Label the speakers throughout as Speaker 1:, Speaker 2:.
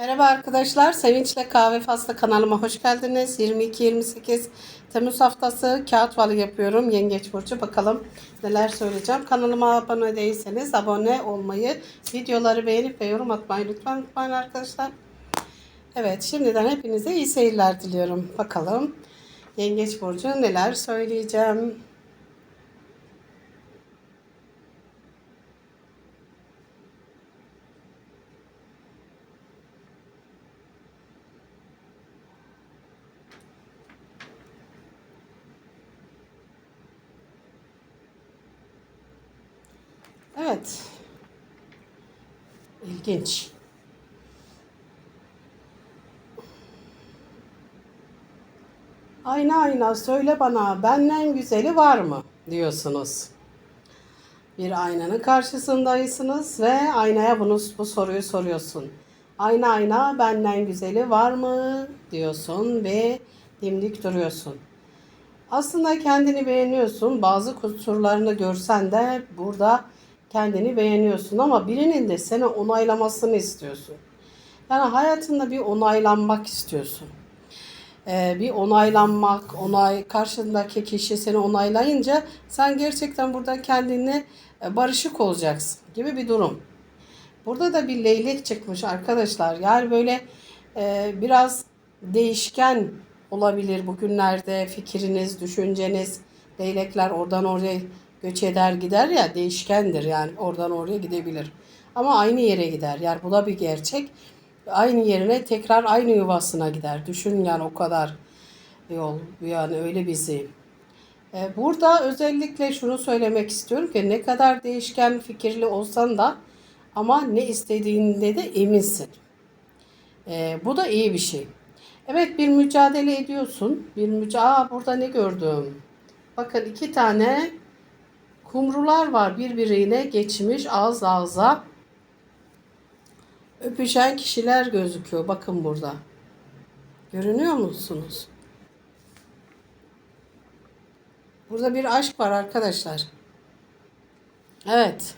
Speaker 1: Merhaba arkadaşlar, Sevinçle Kahve Faslı kanalıma hoş geldiniz. 22-28 Temmuz haftası kağıt falı yapıyorum. Yengeç Burcu bakalım neler söyleyeceğim. Kanalıma abone değilseniz abone olmayı, videoları beğenip ve yorum atmayı lütfen unutmayın arkadaşlar. Evet, şimdiden hepinize iyi seyirler diliyorum. Bakalım Yengeç Burcu neler söyleyeceğim. Evet. İlginç. Ayna ayna söyle bana benden güzeli var mı diyorsunuz. Bir aynanın karşısındaysınız ve aynaya bunu bu soruyu soruyorsun. Ayna ayna benden güzeli var mı diyorsun ve dimdik duruyorsun. Aslında kendini beğeniyorsun. Bazı kusurlarını görsen de burada kendini beğeniyorsun ama birinin de seni onaylamasını istiyorsun. Yani hayatında bir onaylanmak istiyorsun. Ee, bir onaylanmak, onay karşındaki kişi seni onaylayınca sen gerçekten burada kendine e, barışık olacaksın gibi bir durum. Burada da bir leylek çıkmış arkadaşlar. Yani böyle e, biraz değişken olabilir bugünlerde fikriniz, düşünceniz. Leylekler oradan oraya göç eder gider ya değişkendir yani oradan oraya gidebilir. Ama aynı yere gider. Yani bu da bir gerçek. Aynı yerine tekrar aynı yuvasına gider. Düşün yani o kadar yol yani öyle zeyn. Ee, Burada özellikle şunu söylemek istiyorum ki ne kadar değişken fikirli olsan da ama ne istediğinde de eminsin. Ee, bu da iyi bir şey. Evet bir mücadele ediyorsun. Bir mücadele. burada ne gördüm? Bakın iki tane kumrular var birbirine geçmiş ağız ağza. Öpüşen kişiler gözüküyor. Bakın burada. Görünüyor musunuz? Burada bir aşk var arkadaşlar. Evet.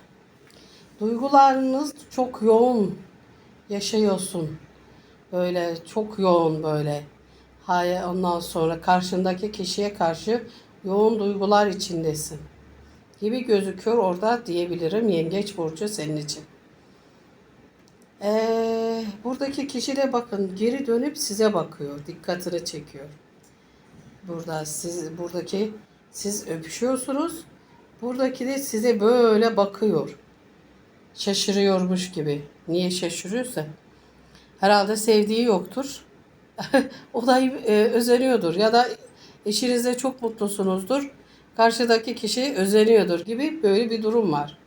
Speaker 1: Duygularınız çok yoğun yaşıyorsun. Böyle çok yoğun böyle. Hayır, ondan sonra karşındaki kişiye karşı yoğun duygular içindesin. Gibi gözüküyor orada diyebilirim Yengeç Burcu senin için. Ee, buradaki kişi de bakın geri dönüp size bakıyor. Dikkatini çekiyor. Burada siz buradaki siz öpüşüyorsunuz. Buradaki de size böyle bakıyor. Şaşırıyormuş gibi. Niye şaşırıyorsa? Herhalde sevdiği yoktur. o da e, özeniyordur ya da eşinizle çok mutlusunuzdur. Karşıdaki kişi özeniyordur gibi böyle bir durum var.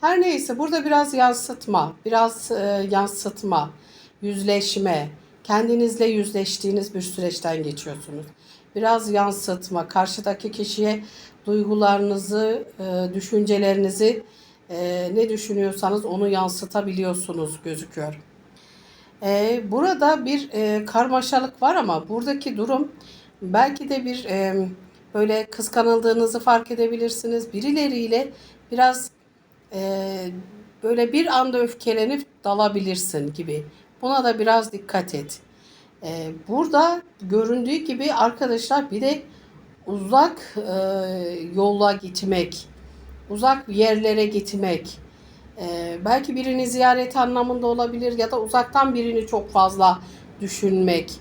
Speaker 1: Her neyse burada biraz yansıtma, biraz e, yansıtma, yüzleşme, kendinizle yüzleştiğiniz bir süreçten geçiyorsunuz. Biraz yansıtma, karşıdaki kişiye duygularınızı, e, düşüncelerinizi e, ne düşünüyorsanız onu yansıtabiliyorsunuz gözüküyor. E, burada bir e, karmaşalık var ama buradaki durum belki de bir e, böyle kıskanıldığınızı fark edebilirsiniz. Birileriyle biraz e, böyle bir anda öfkelenip dalabilirsin gibi. Buna da biraz dikkat et. E, burada göründüğü gibi arkadaşlar bir de uzak e, yola gitmek, uzak yerlere gitmek, e, belki birini ziyaret anlamında olabilir ya da uzaktan birini çok fazla düşünmek,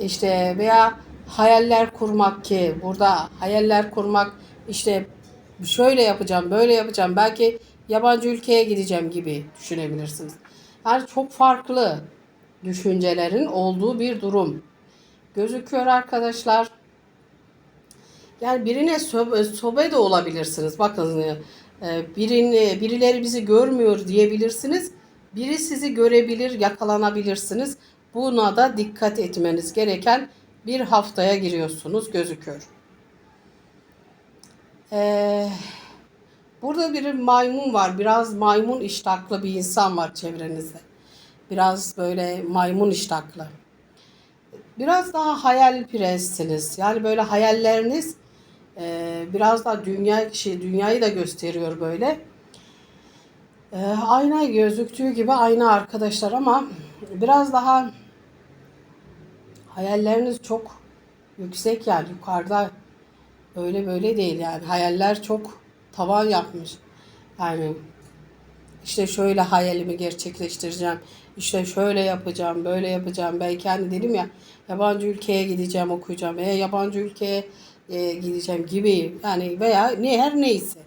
Speaker 1: işte veya hayaller kurmak ki burada hayaller kurmak işte şöyle yapacağım, böyle yapacağım, belki yabancı ülkeye gideceğim gibi düşünebilirsiniz. Yani çok farklı düşüncelerin olduğu bir durum gözüküyor arkadaşlar. Yani birine sobe, sobe de olabilirsiniz. Bakın e, birini, birileri bizi görmüyor diyebilirsiniz. Biri sizi görebilir, yakalanabilirsiniz. Buna da dikkat etmeniz gereken bir haftaya giriyorsunuz gözüküyor. Ee, burada bir maymun var. Biraz maymun iştahlı bir insan var çevrenizde. Biraz böyle maymun iştahlı. Biraz daha hayalperestsiniz. Yani böyle hayalleriniz e, biraz daha dünya şey dünyayı da gösteriyor böyle. E, ayna gözüktüğü gibi ayna arkadaşlar ama biraz daha hayalleriniz çok yüksek yani yukarıda öyle böyle değil yani hayaller çok tavan yapmış. Yani işte şöyle hayalimi gerçekleştireceğim. İşte şöyle yapacağım, böyle yapacağım. Belki hani dedim ya yabancı ülkeye gideceğim, okuyacağım. Veya yabancı ülkeye e, gideceğim gibi. Yani veya ne her neyse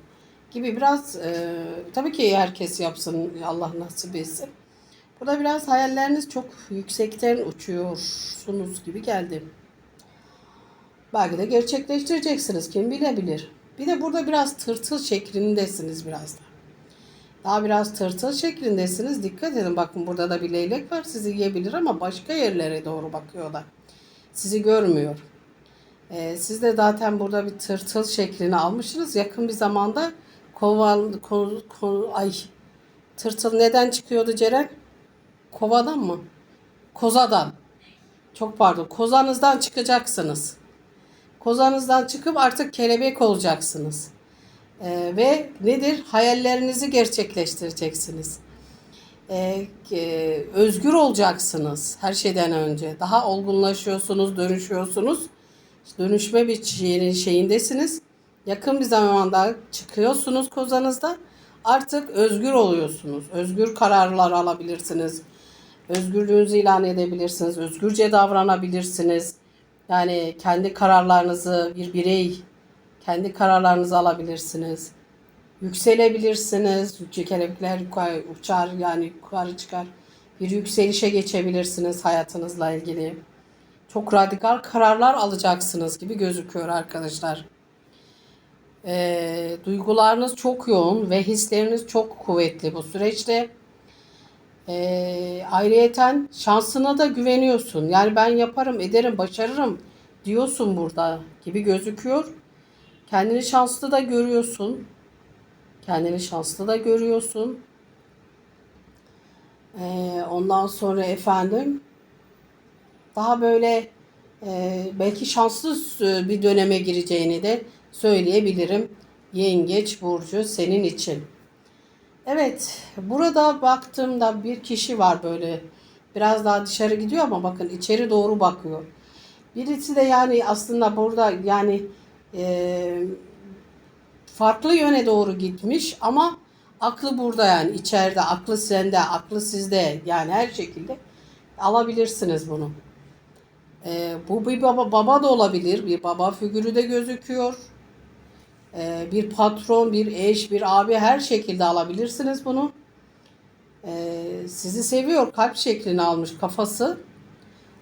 Speaker 1: gibi biraz e, tabii ki herkes yapsın Allah nasip etsin. Burada biraz hayalleriniz çok yüksekten uçuyorsunuz gibi geldi. Belki de gerçekleştireceksiniz kim bilebilir. Bir de burada biraz tırtıl şeklindesiniz biraz da. Daha biraz tırtıl şeklindesiniz. Dikkat edin bakın burada da bir leylek var sizi yiyebilir ama başka yerlere doğru bakıyorlar. Sizi görmüyor. Ee, siz de zaten burada bir tırtıl şeklini almışsınız. Yakın bir zamanda koval, ko, ko- ay tırtıl neden çıkıyordu Ceren? Kovadan mı? Kozadan. Çok pardon. Kozanızdan çıkacaksınız. Kozanızdan çıkıp artık kelebek olacaksınız. Ee, ve nedir? Hayallerinizi gerçekleştireceksiniz. Ee, e, özgür olacaksınız her şeyden önce. Daha olgunlaşıyorsunuz, dönüşüyorsunuz. Dönüşme bir şeyin, şeyindesiniz. Yakın bir zamanda çıkıyorsunuz kozanızda. Artık özgür oluyorsunuz. Özgür kararlar alabilirsiniz. Özgürlüğünüzü ilan edebilirsiniz. Özgürce davranabilirsiniz. Yani kendi kararlarınızı bir birey kendi kararlarınızı alabilirsiniz. Yükselebilirsiniz. Kelebekler yukarı uçar yani yukarı çıkar. Bir yükselişe geçebilirsiniz hayatınızla ilgili. Çok radikal kararlar alacaksınız gibi gözüküyor arkadaşlar. Ee, duygularınız çok yoğun ve hisleriniz çok kuvvetli bu süreçte. Ee, ayrıyeten şansına da güveniyorsun. Yani ben yaparım, ederim, başarırım diyorsun burada gibi gözüküyor. Kendini şanslı da görüyorsun. Kendini şanslı da görüyorsun. Ee, ondan sonra efendim daha böyle e, belki şanslı bir döneme gireceğini de söyleyebilirim. Yengeç burcu senin için. Evet, burada baktığımda bir kişi var böyle biraz daha dışarı gidiyor ama bakın içeri doğru bakıyor. Birisi de yani aslında burada yani e, farklı yöne doğru gitmiş ama aklı burada yani içeride, aklı sende, aklı sizde yani her şekilde alabilirsiniz bunu. E, bu bir baba, baba da olabilir, bir baba figürü de gözüküyor. E, bir patron, bir eş, bir abi her şekilde alabilirsiniz bunu. E, sizi seviyor, kalp şeklini almış kafası.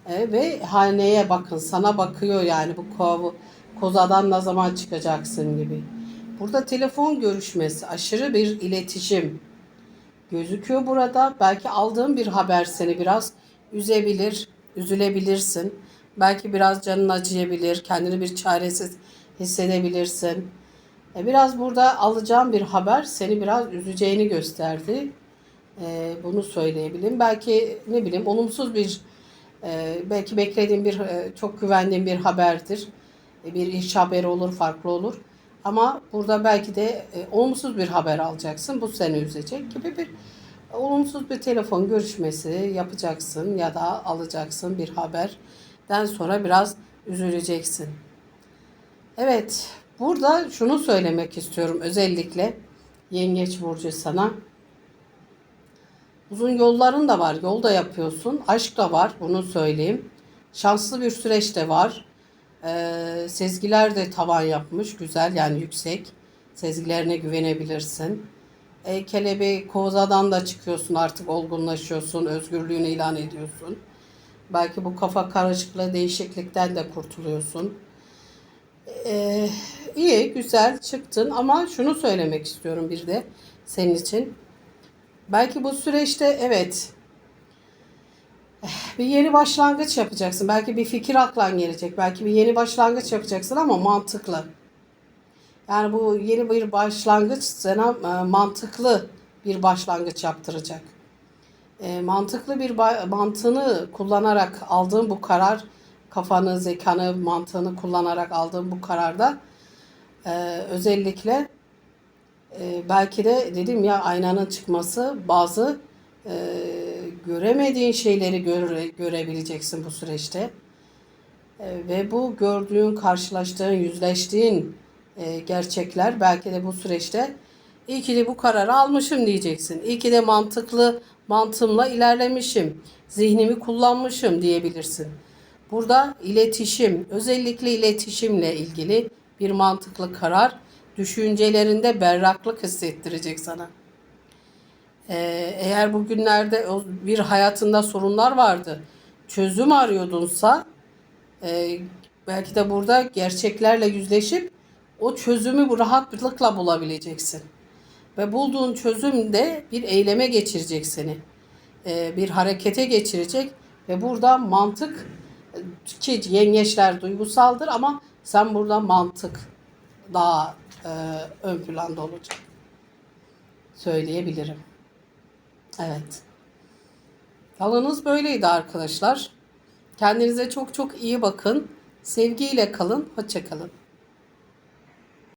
Speaker 1: E, ve haneye bakın, sana bakıyor yani bu kov, kozadan ne zaman çıkacaksın gibi. Burada telefon görüşmesi, aşırı bir iletişim gözüküyor burada. Belki aldığın bir haber seni biraz üzebilir, üzülebilirsin. Belki biraz canın acıyabilir, kendini bir çaresiz hissedebilirsin. E, Biraz burada alacağım bir haber seni biraz üzeceğini gösterdi. E, Bunu söyleyebilirim. Belki ne bileyim olumsuz bir e, belki beklediğim bir çok güvendiğim bir haberdir. Bir iş haberi olur, farklı olur. Ama burada belki de olumsuz bir haber alacaksın. Bu seni üzecek gibi bir olumsuz bir telefon görüşmesi yapacaksın ya da alacaksın bir haberden sonra biraz üzüleceksin. Evet, burada şunu söylemek istiyorum özellikle Yengeç Burcu sana. Uzun yolların da var, yol da yapıyorsun, aşk da var, bunu söyleyeyim. Şanslı bir süreç de var. Ee, sezgiler de tavan yapmış, güzel yani yüksek. Sezgilerine güvenebilirsin. E, kelebeği kozadan da çıkıyorsun artık olgunlaşıyorsun, özgürlüğünü ilan ediyorsun. Belki bu kafa karışıklığı değişiklikten de kurtuluyorsun. Ee, iyi, güzel çıktın ama şunu söylemek istiyorum bir de senin için. Belki bu süreçte evet bir yeni başlangıç yapacaksın. Belki bir fikir aklına gelecek. Belki bir yeni başlangıç yapacaksın ama mantıklı. Yani bu yeni bir başlangıç sana e, mantıklı bir başlangıç yaptıracak. E, mantıklı bir mantığını kullanarak aldığın bu karar, kafanı, zekanı, mantığını kullanarak aldığın bu kararda e, özellikle e, belki de dedim ya aynanın çıkması bazı e, göremediğin şeyleri göre, görebileceksin bu süreçte. E, ve bu gördüğün, karşılaştığın, yüzleştiğin e, gerçekler belki de bu süreçte iyi ki de bu kararı almışım diyeceksin. İyi ki de mantıklı mantığımla ilerlemişim. Zihnimi kullanmışım diyebilirsin. Burada iletişim, özellikle iletişimle ilgili bir mantıklı karar düşüncelerinde berraklık hissettirecek sana. Ee, eğer bugünlerde bir hayatında sorunlar vardı, çözüm arıyordunsa e, belki de burada gerçeklerle yüzleşip o çözümü bu rahatlıkla bulabileceksin. Ve bulduğun çözüm de bir eyleme geçirecek seni. Ee, bir harekete geçirecek ve burada mantık ki yengeçler duygusaldır ama sen burada mantık daha e, ön planda olacak. Söyleyebilirim. Evet. Alanınız böyleydi arkadaşlar. Kendinize çok çok iyi bakın. Sevgiyle kalın. Hoşça kalın.